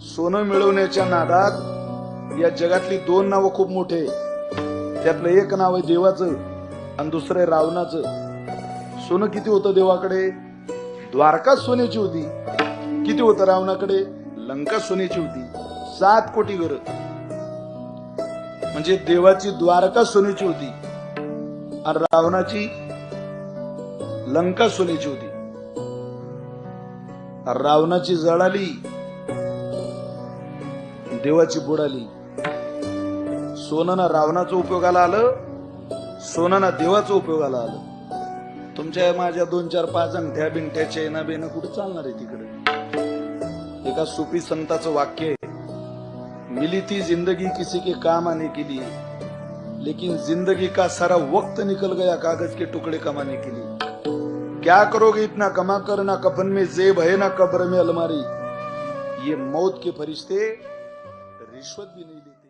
सोनं मिळवण्याच्या नादात या जगातली दोन नावं खूप मोठे. त्यातलं एक नाव आहे देवाचं आणि दुसरं आहे रावणाचं. सोनं किती होतं देवाकडे? द्वारका सोन्याची होती. किती होतं रावणाकडे? लंका सोन्याची होती. सात कोटी घर. म्हणजे देवाची द्वारका सोन्याची होती. आणि रावणाची लंका सोन्याची होती. रावणाची जळाली. देवाची बुडाली सोनना रावणाचं उपयोगाला आलं सोनना देवाचं उपयोगाला आलं. तुमच्या माझ्या दोन चार पाच अंगठ्या बिंठ्या चैना बेना कुठे चालणार आहे तिकडे? एका सुफी संताचं वाक्य आहे. मिली ती जिंदगी किसी के काम आने के लिए लेकिन जिंदगी का सारा वक्त निकल गया कागज के टुकड़े कमाने के लिए. क्या करोगे इतना कमा कर ना कफन में जेब है ना कब्र में अलमारी? ये मौत के फरिश्ते रिश्वत भी नहीं लेते